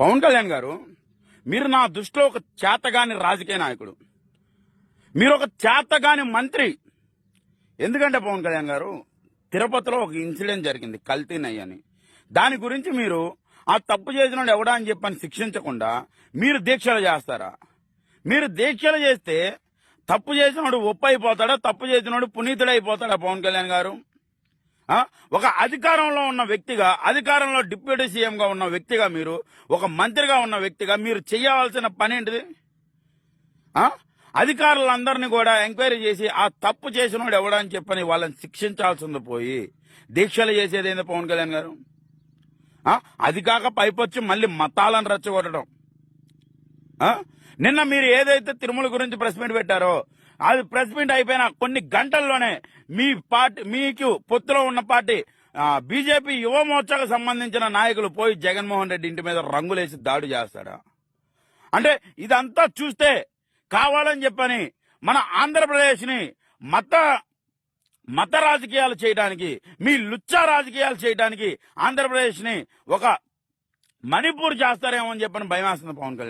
పవన్ కళ్యాణ్ గారు మీరు నా దృష్టిలో ఒక చేతగాని రాజకీయ నాయకుడు. మీరు ఒక చేతగాని మంత్రి. ఎందుకంటే పవన్ కళ్యాణ్ గారు తిరుపతిలో ఒక ఇన్సిడెంట్ జరిగింది కల్తీ నెయ్యి అని. దాని గురించి మీరు ఆ తప్పు చేసినోడు ఎవడా అని చెప్పని శిక్షించకుండా మీరు దీక్షలు చేస్తారా? మీరు దీక్షలు చేస్తే తప్పు చేసినోడు ఒప్పు అయిపోతాడా తప్పు చేసినోడు పునీతుడైపోతాడా పవన్ కళ్యాణ్ గారు? ఒక అధికారంలో ఉన్న వ్యక్తిగా అధికారంలో డిప్యూటీ సీఎంగా ఉన్న వ్యక్తిగా మీరు ఒక మంత్రిగా ఉన్న వ్యక్తిగా మీరు చేయవలసిన పని ఏంటిది? అధికారులందరినీ కూడా ఎంక్వైరీ చేసి ఆ తప్పు చేసినోడు ఎవడని చెప్పని వాళ్ళని శిక్షించాల్సింది పోయి దీక్షలు చేసేది ఏంది పవన్ కళ్యాణ్ గారు? అది కాక పైపొచ్చి మళ్ళీ మతాలను రెచ్చగొట్టడం. నిన్న మీరు ఏదైతే తిరుమల గురించి ప్రెస్ మీట్ పెట్టారో అది ప్రెస్ మీట్ అయిపోయిన కొన్ని గంటల్లోనే మీ పార్టీ మీకు పొత్తులో ఉన్న పార్టీ బీజేపీ యువ మోర్చాకు సంబంధించిన నాయకులు పోయి జగన్మోహన్ రెడ్డి ఇంటి మీద రంగులేసి దాడి చేస్తాడా అంటే ఇదంతా చూస్తే కావాలని చెప్పని మన ఆంధ్రప్రదేశ్ని మత మత రాజకీయాలు చేయడానికి మీ లుచ్చా రాజకీయాలు చేయడానికి ఆంధ్రప్రదేశ్ని ఒక మణిపూర్ చేస్తారేమో అని చెప్పని భయం వేస్తుంది పవన్ కళ్యాణ్.